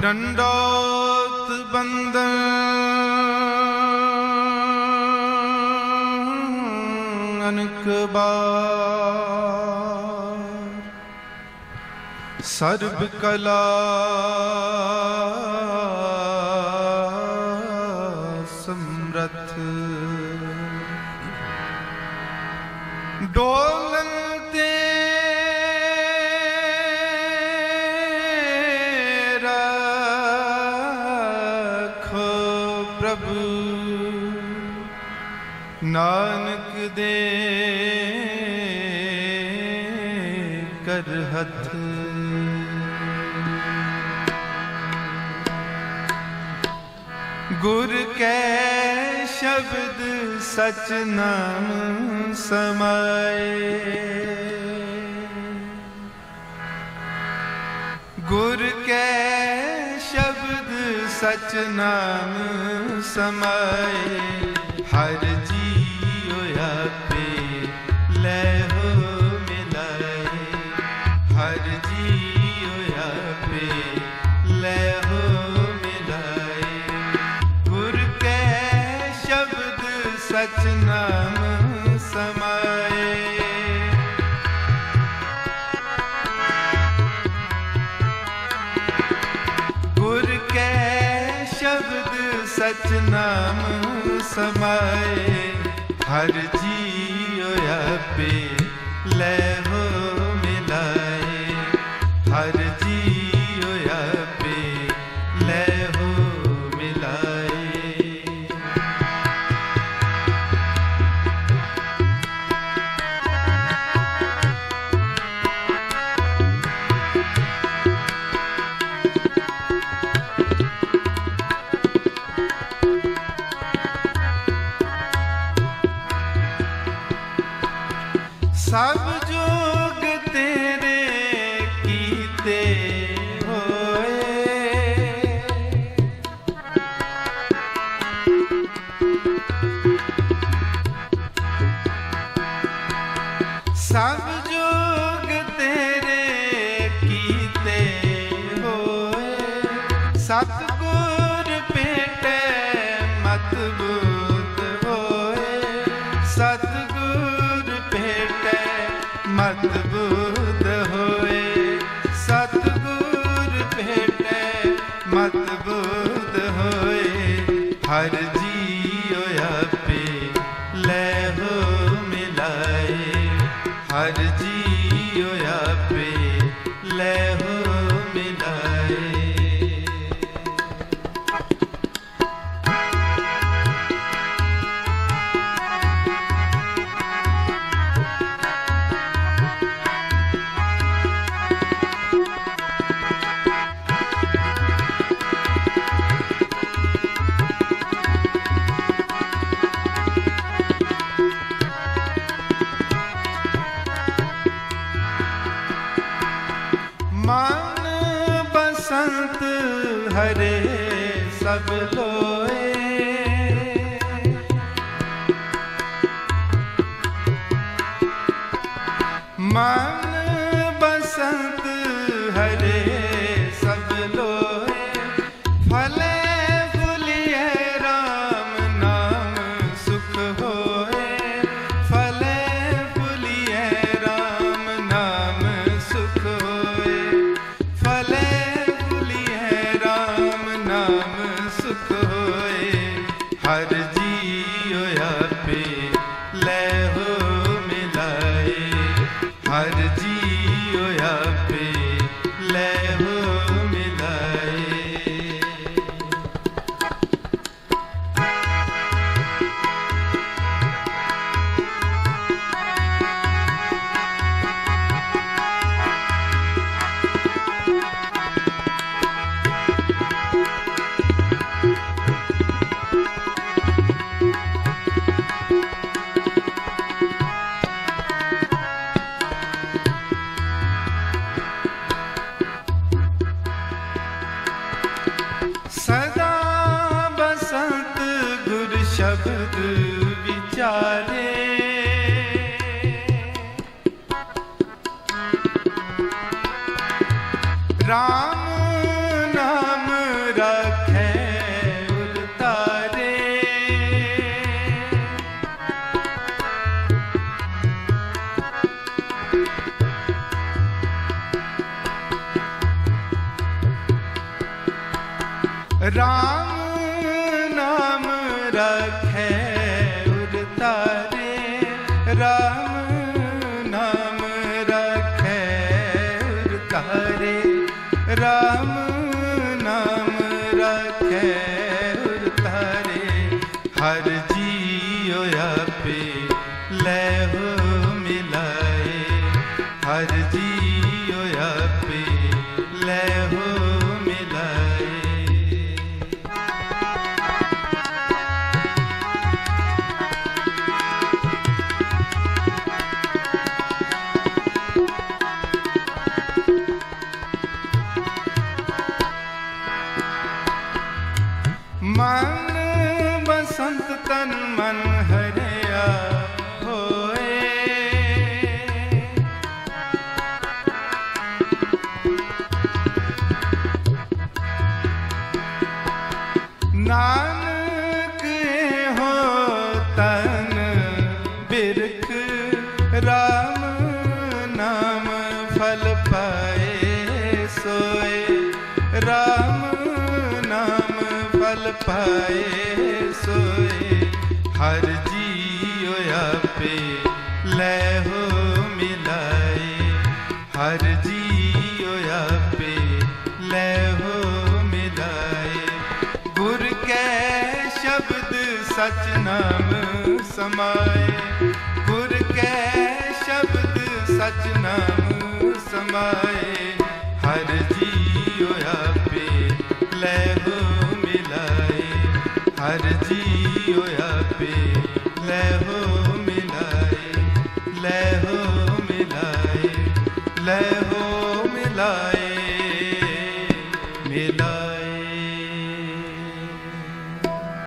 ਡੰਡੋਤ ਬੰਦਨ। ਅਨਕ ਬਾਰ। ਸਰਬ ਕਲਾ। ਸਮਰਥ। ਡੋਲਨ ਨਾਨਕ ਦੇ ਕਰ ਹੱਥ। ਗੁਰ ਕੈ ਸ਼ਬਦ ਸਚ ਨਾਮ ਸਮਾਏ। ਗੁਰ ਕੈ ਸ਼ਬਦ ਸਚ ਨਾਮ ਸਮਾਏ। ਹਰ ਸ਼ਬਦ ਸਚ ਨਾਮ ਸਮਾਏ ਹਰ ਜੀਉ ਆਪੇ ਲੈ ਸਤਗੁਰ ਭੇਟੇ ਮਤ ਬੂਤ ਹੋਏ। ਸਤਗੁਰ ਭੇਟੇ ਮਤ ਬੂਤ ਹੋਏ। ਸਤਗੁਰ ਭੇਟੇ ਮਤ ਬੂਤ ਹੋਏ। ਹਰ ਜੀਉ ਆਪੇ ਲੈ ਹੋ ਮਿਲਾਏ। ਹਰ ਜੀ ਹਰੇ ਸਭ ਲੋਏ। ਮਨ ਬਸੰਤ ਹਰੇ ਹਰ ਸਦਾ ਬਸੰਤ ਗੁਰ ਸ਼ਬਦ ਵਿਚਾਰੇ। RAM ਨਾਮ ਰਾਮ ਨਾਮ ਰਖੈ ਉਰ ਤਾਰੇ RAM ਨਾਮ ਰਖੈ ਉਰ ਰਾਮ RAM ਨਾਮ ਫਲ ਪਾਏ ਸੋਏ। RAM ਨਾਮ ਫਲ ਪਾਏ ਸੋਏ। ਹਰ ਜੀਉ ਆਪੇ ਲੈ ਹੋ ਮਿਲਾਏ। ਹਰ ਜੀਉ ਆਪੇ ਲੈ ਹੋ ਮਿਲਾਏ। ਗੁਰ ਕੈ ਸ਼ਬਦ ਸਚ ਨਾਮ ਸਮਾਏ। ਗੁਰ ਕੈ ਸਮਾਏ ਹਰ ਜੀਉ ਆਪੇ ਲੈ ਹੋ ਮਿਲਾਏ ਹਰ ਜੀਉ ਆਪੇ ਲੈ ਹੋ ਮਿਲਾਏ ਲੈ ਹੋ ਮਿਲਾਏ ਲੈ ਹੋ